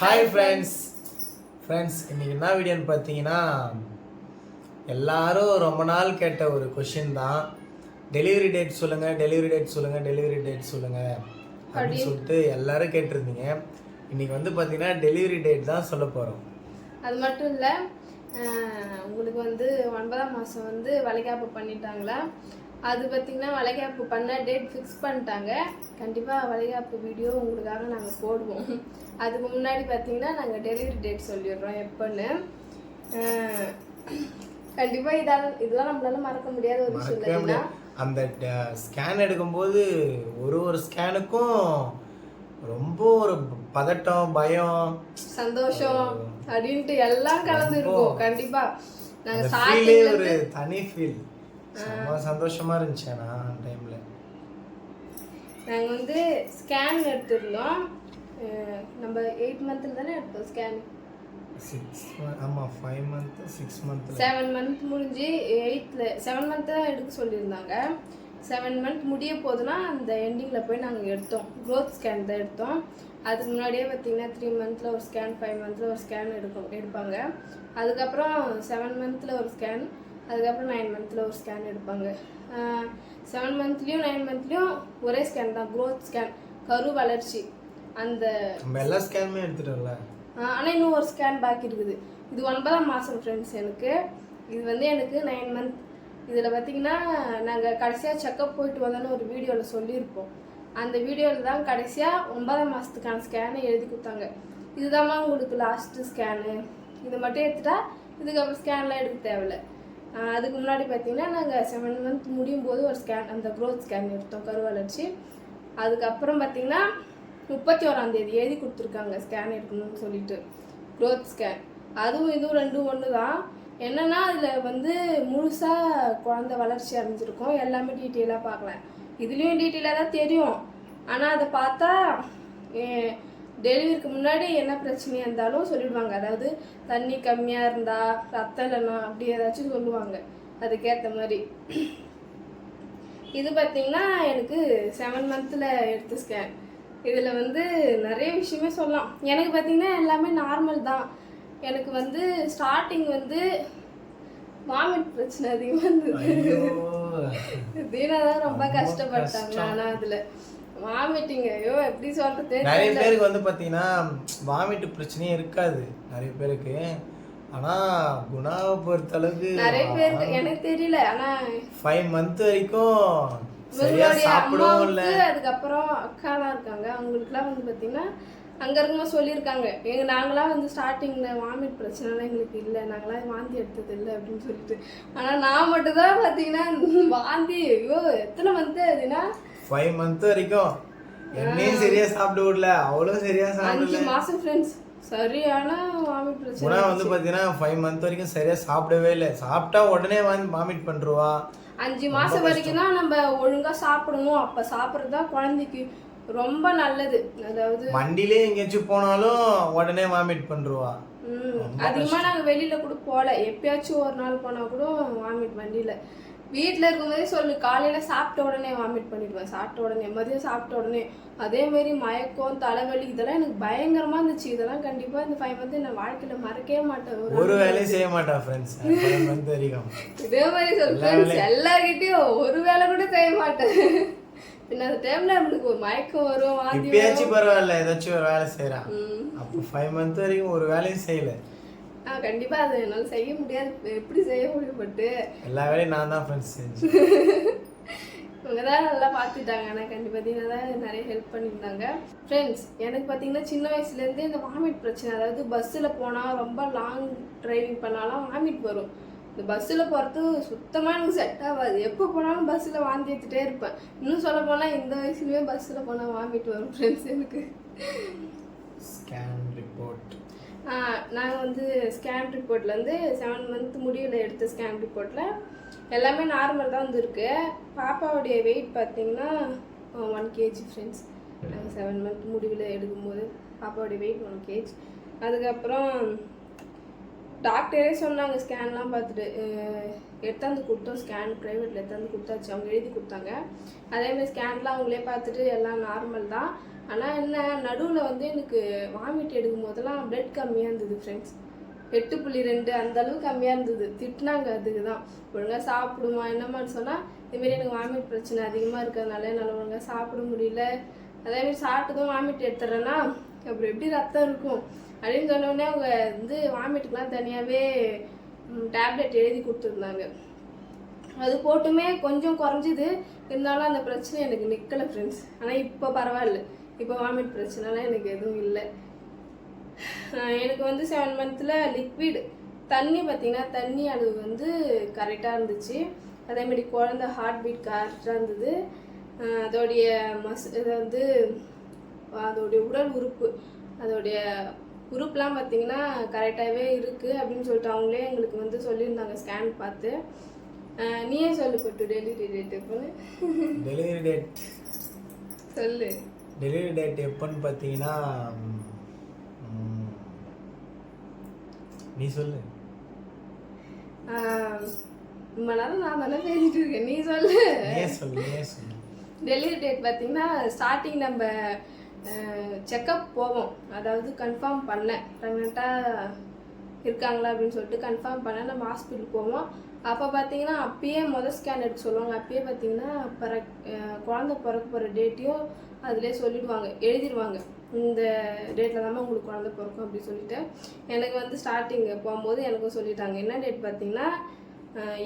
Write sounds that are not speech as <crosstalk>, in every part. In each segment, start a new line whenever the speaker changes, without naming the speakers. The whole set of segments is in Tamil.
ஹாய் ஃப்ரெண்ட்ஸ் ஃப்ரெண்ட்ஸ் இன்னைக்கு என்ன வீடியோன்னு பார்த்தீங்கன்னா எல்லாரும் ரொம்ப நாள் கேட்ட ஒரு கொஷின் தான். டெலிவரி டேட் சொல்லுங்க டெலிவரி டேட் சொல்லுங்க டெலிவரி டேட் சொல்லுங்க. அப்படின்னு சொல்லிட்டு எல்லாரும் கேட்டிருந்தீங்க. இன்னைக்கு வந்து பார்த்தீங்கன்னா டெலிவரி டேட் தான் சொல்ல போகிறோம்
அது மட்டும் இல்லை உங்களுக்கு வந்து ஒன்பதாம் மாதம் வந்து வளைகாப்பு பண்ணிட்டாங்களா? அது பார்த்திங்கன்னா வளைகாப்பு பண்ண டேட் ஃபிக்ஸ் பண்ணிட்டாங்க. கண்டிப்பாக வளைகாப்பு வீடியோ உங்களுக்காக நாங்கள் போடுவோம். அதுக்கு முன்னாடி பார்த்தீங்கன்னா நாங்கள் டெலிவரி டேட் சொல்லிடுறோம் எப்போன்னு. கண்டிப்பாக இதால் இதெல்லாம் நம்மளால மறக்க முடியாத ஒரு விஷயம்.
அந்த ஸ்கேன் எடுக்கும்போது ஒரு ஒரு ஸ்கேனுக்கும் ரொம்ப ஒரு பதட்டம் பயம்.
சந்தோஷம் அப்படின்ட்டு எல்லாம் கலந்து இருக்கும் கண்டிப்பா. நாங்க
அந்த ஃபீலே
ஸ்டார்டிங்ல
ஒரு தனி ஃபீல் செம்ம சந்தோஷமா இருந்துச்சு ஆனா அந்த டைம்ல
நாங்க வந்து ஸ்கேன் எடுத்திருந்தோம். நம்ம எயிட் மந்த்ல தானே எடுத்தோம் ஸ்கேன்
சிக்ஸ் ஆமா ஃபைவ் மந்த் சிக்ஸ் மந்த்ல
செவன் மந்த் முடிஞ்சு எயிட்ல செவன் மந்த் தான் எடுக்க சொல்லியிருந்தாங்க. செவன் மந்த் முடிய போதுன்னா அந்த எண்டிங்கில் போய் நாங்கள் எடுத்தோம். க்ரோத் ஸ்கேன் தான் எடுத்தோம். அதுக்கு முன்னாடியே பார்த்தீங்கன்னா த்ரீ மந்த்தில் ஒரு ஸ்கேன் ஃபைவ் மந்த்தில் ஒரு ஸ்கேன் எடுக்கும் எடுப்பாங்க. அதுக்கப்புறம் செவன் மந்த்தில் ஒரு ஸ்கேன் அதுக்கப்புறம் நைன் மந்த்தில் ஒரு ஸ்கேன் எடுப்பாங்க. செவன் மந்த்லேயும் நைன் மந்த்லேயும் ஒரே ஸ்கேன் தான் க்ரோத் ஸ்கேன் கரு வளர்ச்சி. அந்த
நம்ம எல்லா ஸ்கேனுமே எடுத்துட்டோம்ல.
ஆனால் இன்னும் ஒரு ஸ்கேன் பாக்கி இருக்குது. இது ஒன்பதாம் மாதம் ஃப்ரெண்ட்ஸ் எனக்கு. இது வந்து எனக்கு நைன் மந்த் இதில் பார்த்தீங்கன்னா நாங்கள் கடைசியாக செக்கப் போயிட்டு வந்தோன்னு ஒரு வீடியோவில் சொல்லியிருப்போம். அந்த வீடியோவில் தான் கடைசியாக ஒன்பதாம் மாதத்துக்கான ஸ்கேனை எழுதி கொடுத்தாங்க. இதுதாம்மா உங்களுக்கு லாஸ்ட்டு ஸ்கேனு இது மட்டும் எடுத்துட்டா இதுக்கப்புறம் ஸ்கேன்லாம் எடுக்க தேவையில்ல. அதுக்கு முன்னாடி பார்த்தீங்கன்னா நாங்கள் செவன் மந்த் முடியும் போது ஒரு ஸ்கேன் அந்த க்ரோத் ஸ்கேன் எடுத்தோம் கருவளர்ச்சி அதுக்கப்புறம் பார்த்தீங்கன்னா முப்பத்தி ஓராம் தேதி எழுதி கொடுத்துருக்காங்க ஸ்கேன் எடுக்கணும்னு சொல்லிட்டு. க்ரோத் ஸ்கேன் அதுவும் இதுவும் ரெண்டும் ஒன்று தான் என்னென்னா அதில் வந்து முழுசாக குழந்தை வளர்ச்சி அடைஞ்சிருக்கும். எல்லாமே டீட்டெயிலாக பார்க்கலாம். இதுலேயும் டீட்டெயிலாக தான் தெரியும். ஆனால் அதை பார்த்தா டெலிவரிக்கு முன்னாடி என்ன பிரச்சனையாக இருந்தாலும் சொல்லிடுவாங்க. அதாவது தண்ணி கம்மியாக இருந்தா ரத்தம் இல்லைன்னா அப்படி ஏதாச்சும் சொல்லுவாங்க. அதுக்கேற்ற மாதிரி. இது பார்த்தீங்கன்னா எனக்கு செவன் மந்த்தில் எடுத்த ஸ்கேன் இதில் வந்து நிறைய விஷயமே சொல்லலாம். எனக்கு பார்த்தீங்கன்னா எல்லாமே நார்மல் தான். எனக்கு வந்து ஸ்டார்டிங் வந்து வாமிட் பிரச்சனை அதிகமாக இருந்தது. தீனா தான் ரொம்ப கஷ்டப்பட்டாங்க. ஆனால் அதில் வாமிட்டிங் ஐயோ எப்படி சொல்றது?
நிறைய பேருக்கு வந்து பாத்தீங்கன்னா வாமிட் பிரச்சனையே இருக்காது நிறைய பேருக்கு. ஆனா குணாவை பொறுத்த அளவுக்கு
நிறைய பேருக்கு எனக்கு தெரியல. ஆனால்
ஃபைவ் மந்த் வரைக்கும் சரியா சாப்பிடவும் இல்லை.
அதுக்கப்புறம் அக்காலாம் இருக்காங்க. அவங்களுக்குலாம் வந்து பார்த்தீங்கன்னா அங்கே இருக்கும்போது சொல்லியிருக்காங்க. எங்க நாங்களாம் வந்து ஸ்டார்டிங்கில் வாமிட் பிரச்சனைலாம் எங்களுக்கு இல்லை. நாங்களாம் வாந்தி எடுத்தது இல்லை அப்படின்னு சொல்லிட்டு. ஆனால் நான் மட்டும் தான் பார்த்தீங்கன்னா வாந்தி ஐயோ எத்தனை மந்த் அதுன்னா
ஃபைவ் மந்த் வரைக்கும் என்னையும் சரியா சாப்பிட விடல அவளும் சரியா சாப்பிடல.
மாசம் ஃப்ரெண்ட்ஸ் சரியான வாமிட் பிரச்சனை
வந்து பாத்தீங்கன்னா ஃபைவ் மந்த் வரைக்கும் சரியா சாப்பிடவே இல்லை. சாப்பிட்டா உடனே வந்து வாமிட் பண்ருவா.
அஞ்சு மாசம் வரைக்கும் தான் நம்ம ஒழுங்கா சாப்பிடணும். அப்ப சாப்பிட்றது தான் குழந்தைக்கு ரொம்ப நல்லது. அதாவது
வண்டியிலே எங்கேயாச்சும் போனாலும் உடனே வாமிட் பண்ருவா.
ம், அதிகமா நாங்க வெளியில கூட போல எப்பயாச்சும் ஒரு நாள் போனா கூட வாமிட் வண்டியில. வீட்ல இருக்கும்போதே சொல்லு காலையில சாப்பிட்ட உடனே வாமிட் பண்ணிடுவேன். சாப்பிட்ட உடனே மதியம் சாப்பிட்ட உடனே. அதே மாதிரி மயக்கம் தலைவலி இதெல்லாம் எனக்கு பயங்கரமா இருந்துச்சு. இதெல்லாம் கண்டிப்பா இந்த ஃபைவ் மந்த் நான் வாழ்க்கையில மறக்கவே மாட்டேன். ஒரு
வேலையும் செய்ய மாட்டா ஃப்ரெண்ட்ஸ்
இதே மாதிரி சொல்லு எல்லார்கிட்டயும் ஒரு வேலை கூட செய்ய மாட்டேன். பின்ன அந்த டைம்ல நம்மளுக்கு ஒரு மயக்கம் வரும் வாந்தி
பரவாயில்ல ஏதாச்சும் ஒரு வேலை செய்யறான். அப்போ ஃபைவ் மந்த் வரைக்கும் ஒரு வேலையும் செய்யல.
கண்டிப்பா அது என்னால செய்ய முடியாது. எப்படி செய்ய முடியும் பட்டு.
எல்லா வேலையும் நான் தான் ஃப்ரெண்ட்ஸ் செஞ்சேன். <laughs>
இவங்க தான் நல்லா பார்த்துட்டாங்க ஆனால் கண்டிப்பாக தீனா தான் நிறைய ஹெல்ப் பண்ணியிருந்தாங்க. ஃப்ரெண்ட்ஸ் எனக்கு பார்த்தீங்கன்னா சின்ன வயசுலேருந்தே இந்த வாமிட் பிரச்சனை. அதாவது பஸ்ஸில் போனால் ரொம்ப லாங் டிரைவிங் பண்ணாலும் வாமிட் வரும். இந்த பஸ்ஸில் போகிறது சுத்தமாக எனக்கு செட் ஆகாது. எப்போ போனாலும் பஸ்ஸில் வாந்தி எடுத்துகிட்டே இருப்பேன். இன்னும் சொல்ல போனால் இந்த வயசுலேயே பஸ்ஸில் போனால் வாமிட் வரும் ஃப்ரெண்ட்ஸ் எனக்கு.
ஸ்கேன் ரிப்போர்ட்
நாங்கள் வந்து ஸ்கேன் ரிப்போர்ட்லேருந்து செவன் மந்த் முடிவில் எடுத்த ஸ்கேன் ரிப்போர்ட்டில் எல்லாமே நார்மல் தான் வந்துருக்கு. பாப்பாவுடைய வெயிட் பார்த்தீங்கன்னா ஒன் கேஜி ஃப்ரெண்ட்ஸ் நாங்கள் செவன் மந்த் முடிவில் எடுக்கும்போது பாப்பாவுடைய வெயிட் ஒன் கேஜ் அதுக்கப்புறம் டாக்டரே சொன்னாங்க ஸ்கேன்லாம் பார்த்துட்டு. எடுத்தாந்து கொடுத்தோம் ஸ்கேன் ப்ரைவேட்டில் எடுத்தாந்து கொடுத்தாச்சு. அவங்க எழுதி கொடுத்தாங்க. அதேமாதிரி ஸ்கேன்லாம் அவங்களே பார்த்துட்டு எல்லாம் நார்மல் தான். ஆனால் என்ன நடுவில் வந்து எனக்கு வாமிட் எடுக்கும் போதெல்லாம் பிளட் கம்மியாக இருந்தது ஃப்ரெண்ட்ஸ் எட்டு புள்ளி ரெண்டு அந்த அளவு கம்மியாக இருந்தது. திட்டினாங்க அதுக்கு தான் ஒழுங்காக சாப்பிடுமா என்னமான்னு சொன்னால் இதுமாரி எனக்கு வாமிட் பிரச்சனை அதிகமாக இருக்கிறதுனால என்னால் ஒழுங்காக சாப்பிட முடியல. அதேமாரி சாப்பிட்டதும் வாமிட் எடுத்துறேன்னா அப்புறம் எப்படி ரத்தம் இருக்கும்? அப்படின்னு சொன்னோடனே அவங்க வந்து வாமிட்டுக்கெலாம் தனியாகவே டேப்லெட் எழுதி கொடுத்துருந்தாங்க. அது போட்டுமே கொஞ்சம் குறைஞ்சிது. இருந்தாலும் அந்த பிரச்சனை எனக்கு நிற்கலை ஃப்ரெண்ட்ஸ் ஆனால் இப்போ பரவாயில்ல. இப்போ வாமிட் பிரச்சனைலாம் எனக்கு எதுவும் இல்லை. எனக்கு வந்து செவன் மந்த்தில் லிக்விட் தண்ணி பார்த்தீங்கன்னா தண்ணி அளவு வந்து கரெக்டாக இருந்துச்சு. அதேமாதிரி குழந்த ஹார்ட் பீட் கரெக்டாக இருந்தது. அதோடைய மஸ் இது வந்து அதோடைய உடல் உறுப்பு அதோடைய உறுப்புலாம் பார்த்தீங்கன்னா கரெக்டாகவே இருக்குது அப்படின்னு சொல்லிட்டு அவங்களே எங்களுக்கு வந்து சொல்லியிருந்தாங்க ஸ்கேன் பார்த்து. நீயே சொல்லு போட்டு டெலிவரி டேட் எப்போன்னு?
டெலிவரி டேட்
சொல்லு.
டெலிவரி டேட் எப்போன்னு பார்த்தீங்கன்னா நீ சொல்லு.
ரொம்ப நேரம் நான் தானே பேசிட்டு இருக்கேன். நீ சொல்லு.
சொல்லு சொல்லு.
டெலிவரி டேட் பார்த்தீங்கன்னா ஸ்டார்டிங் நம்ம செக்கப் போவோம். அதாவது கன்ஃபார்ம் பண்ணேன். ப்ரெக்னெண்ட்டாக இருக்காங்களா அப்படின்னு சொல்லிட்டு கன்ஃபார்ம் பண்ண நம்ம ஹாஸ்பிட்டல் போவோம். அப்போ பார்த்தீங்கன்னா அப்பயே மொதல் ஸ்கேன் எடுக்க சொல்லுவாங்க. அப்பயே பார்த்தீங்கன்னா பிற குழந்தை பிறக்க போகிற டேட்டையும் அதிலே சொல்லிடுவாங்க. எழுதிடுவாங்க. இந்த டேட்டில் தான் உங்களுக்கு குழந்தை பிறக்கும் அப்படின்னு சொல்லிட்டு. எனக்கு வந்து ஸ்டார்டிங் போகும்போது எனக்கும் சொல்லிட்டாங்க. என்ன டேட் பார்த்தீங்கன்னா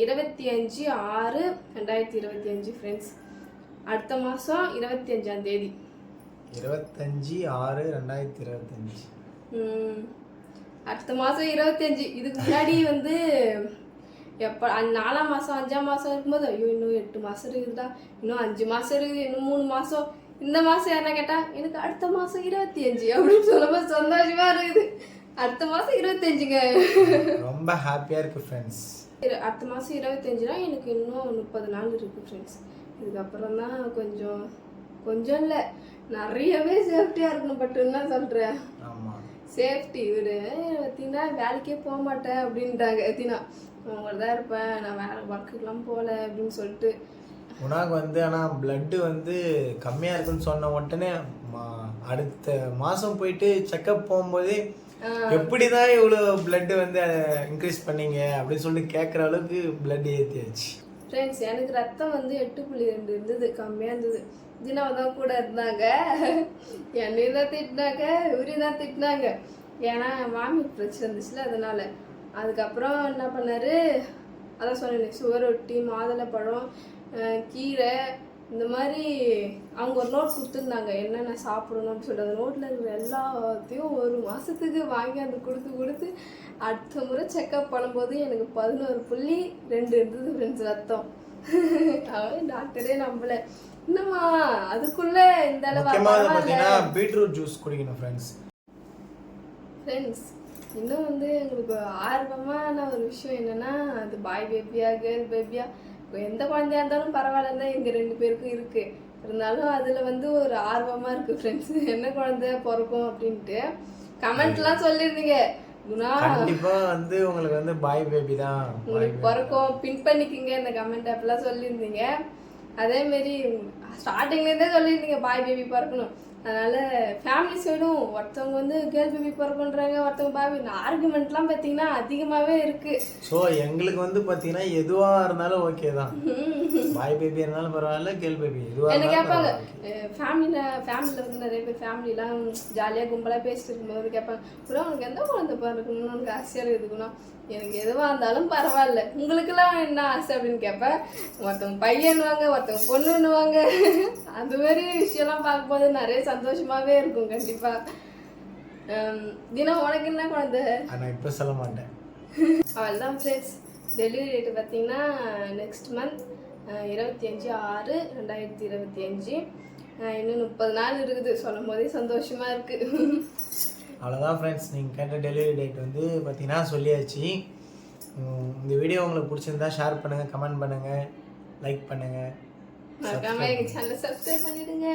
இருபத்தி அஞ்சு ஆறு ரெண்டாயிரத்தி இருபத்தி அஞ்சு ஃப்ரெண்ட்ஸ் அடுத்த மாதம் இருபத்தி அஞ்சாம் தேதி.
இருபத்தஞ்சி ஆறு ரெண்டாயிரத்தி இருபத்தஞ்சி
அடுத்த மாதம் இருபத்தஞ்சு இதுக்கு முன்னாடி வந்து எப்போ நாலாம் மாதம் அஞ்சாம் மாதம் இருக்கும்போது ஐயோ இன்னும் எட்டு மாதம் இருக்குதுடா. இன்னும் அஞ்சு மாதம் இருக்குது இன்னும் மூணு மாதம் இந்த மாதம் யாரா கேட்டா எனக்கு அடுத்த மாதம் இருபத்தி அஞ்சு அப்படின்னு சொல்லும்போது சந்தோஷமா இருக்குது. அடுத்த மாதம் இருபத்தஞ்சுங்க
ரொம்ப ஹாப்பியாக இருக்குது ஃப்ரெண்ட்ஸ்
அடுத்த மாதம் இருபத்தஞ்சுனா எனக்கு இன்னும் முப்பது நாள் இருக்குது ஃப்ரெண்ட்ஸ் இதுக்கப்புறம் தான் கொஞ்சம் கொஞ்சம் இல்லை. நிறையவே சேஃப்டியாக இருக்கணும் பட்டுன்னு தான் சொல்கிறேன் சேஃப்டி விடு பார்த்தீங்கன்னா வேலைக்கே போக மாட்டேன் அப்படின்ட்டாங்க எத்தினா உங்களை தான் இருப்பேன். நான் வேலை ஒர்க்குக்கெலாம் போகல அப்படின்னு சொல்லிட்டு.
உனக்கு வந்து ஆனால் பிளட்டு வந்து கம்மியாக இருக்குன்னு சொன்ன உடனே அடுத்த மாதம் போயிட்டு செக்கப் போகும்போதே எப்படி தான் இவ்வளோ பிளட்டு வந்து இன்க்ரீஸ் பண்ணீங்க? அப்படின்னு சொல்லிட்டு கேட்குற அளவுக்கு பிளட் ஏற்றியாச்சு
ஃப்ரெண்ட்ஸ் எனக்கு ரத்தம் வந்து எட்டு புள்ளி ரெண்டு இருந்தது. கம்மியாக இருந்தது. தினாவை தான் கூட இருந்தாங்க. என்னையும் தான் திட்டினாங்க இவரையும் தான் திட்டினாங்க. ஏன்னா மாமி பிரச்சனை இருந்துச்சுல அதனால. அதுக்கப்புறம் என்ன பண்ணாரு? அதான் சொன்னேன் சுகர் ஒட்டி மாதுளைப்பழம் அஹ் கீரை இந்த மாதிரி அவங்க ஒரு நோட் கொடுத்துருந்தாங்க. என்னென்ன சாப்பிடணும்னு சொல்லிட்டு. அந்த நோட்டில் இருக்கிற எல்லாத்தையும் ஒரு மாதத்துக்கு வாங்கி அந்த கொடுத்து கொடுத்து அடுத்த முறை செக்கப் பண்ணும்போது எனக்கு பதினோரு புள்ளி ரெண்டு இருந்தது ஃப்ரெண்ட்ஸ் ரத்தம். அவன் டாக்டரே நம்பல. என்னம்மா அதுக்குள்ள இந்த அளவு
பீட்ரூட் ஜூஸ் குடிக்கணும் ஃப்ரெண்ட்ஸ்
ஃப்ரெண்ட்ஸ் இன்னும் வந்து எங்களுக்கு ஆர்வமான ஒரு விஷயம் என்னன்னா அது பாய் பேபியா கேர்ள் பேபியா எந்த குழந்தையா இருந்தாலும் பரவாயில்ல தான் எங்க ரெண்டு பேருக்கும் இருக்கு. இருந்தாலும் அதுல வந்து ஒரு ஆர்வமா இருக்கு ஃப்ரெண்ட்ஸ் என்ன குழந்தை பிறக்கும் அப்படின்ட்டு. கமெண்ட்லாம் சொல்லியிருந்தீங்க குணா
கண்டிப்பாக வந்து உங்களுக்கு வந்து பாய் பேபி தான்.
உங்களுக்கு பிறக்கும். பின் பண்ணிக்கிங்க இந்த கமெண்ட் அப்படிலாம் சொல்லியிருந்தீங்க அதே மாரி ஸ்டார்டிங்லேருந்தே சொல்லியிருந்தீங்க பாய் பேபி பிறக்கணும். அதனால ஃபேமிலி சைடும் ஒருத்தவங்க வந்து கேர்ள் பேபி பிறக்குன்றாங்க ஒருத்தவங்க பேபி ஆர்குமெண்ட்லாம் பார்த்தீங்கன்னா அதிகமாகவே இருக்கு.
ஸோ எங்களுக்கு வந்து பார்த்தீங்கன்னா எதுவாக இருந்தாலும் ஓகே தான். <laughs> பாய் பேபி இருந்தாலும் பரவாயில்ல கேர்ள் பேபி எதுவாக
என்ன கேட்பாங்க ஃபேமிலியில் ஃபேமிலியில் வந்து நிறைய பேர் ஃபேமிலிலாம் ஜாலியாக கும்பலாக பேசிட்டு இருக்கும்போது கேட்பாங்க ப்ரோ உனக்கு எந்த குழந்தை பிறக்கணும்னு உனக்கு ஆசையாக இருக்குதுன்னா எனக்கு எதுவாக இருந்தாலும் பரவாயில்ல. உங்களுக்கெல்லாம் என்ன ஆசை அப்படின்னு கேட்பேன் ஒருத்தவங்க பையன்னுவாங்க ஒருத்தவங்க பொண்ணுன்னுவாங்க. அது மாதிரி விஷயம்லாம் பார்க்கும்போது நிறைய சந்தோஷமாகவே இருக்கும் கண்டிப்பாக தினம் உனக்கு என்ன குழந்தை?
ஆனால் இப்போ சொல்ல மாட்டேன்.
அவள் தான் ஃப்ரெண்ட்ஸ் டெலிவரி டேட்டு பார்த்தீங்கன்னா நெக்ஸ்ட் மந்த் இருபத்தி அஞ்சு ஆறு ரெண்டாயிரத்தி இருபத்தி அஞ்சு. இன்னும் முப்பது நாள் இருக்குது. சொல்லும் போதே சந்தோஷமாக இருக்குது
அவ்வளோதான் ஃப்ரெண்ட்ஸ் நீங்கள் கேட்ட டெலிவரி டேட் வந்து பார்த்தீங்கன்னா சொல்லியாச்சு. இந்த வீடியோ உங்களுக்கு பிடிச்சிருந்தா ஷேர் பண்ணுங்கள் கமெண்ட் பண்ணுங்கள் லைக் பண்ணுங்கள்
மறக்காம எங்கள் சேனலை சப்ஸ்கிரைப் பண்ணிடுங்க.